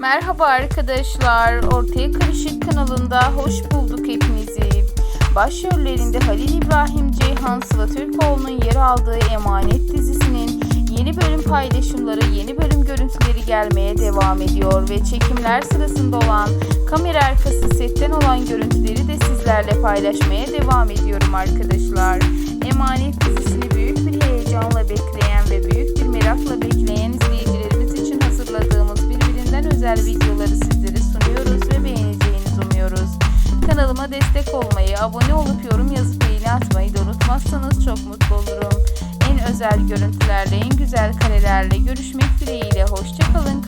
Merhaba arkadaşlar, Ortaya Karışık kanalında hoş bulduk hepinizi. Başrollerinde Halil İbrahim Ceyhan Sıla Türkoğlu'nun yer aldığı Emanet dizisinin yeni bölüm paylaşımları, yeni bölüm görüntüleri gelmeye devam ediyor ve çekimler sırasında olan kamera arkası setten olan görüntüleri de sizlerle paylaşmaya devam ediyorum arkadaşlar. Videoları sizlere sunuyoruz ve beğeneceğinizi umuyoruz. Kanalıma destek olmayı, abone olup yorum yazıp beğeni atmayı da unutmazsanız çok mutlu olurum. En özel görüntülerle, en güzel karelerle görüşmek dileğiyle. Hoşçakalın.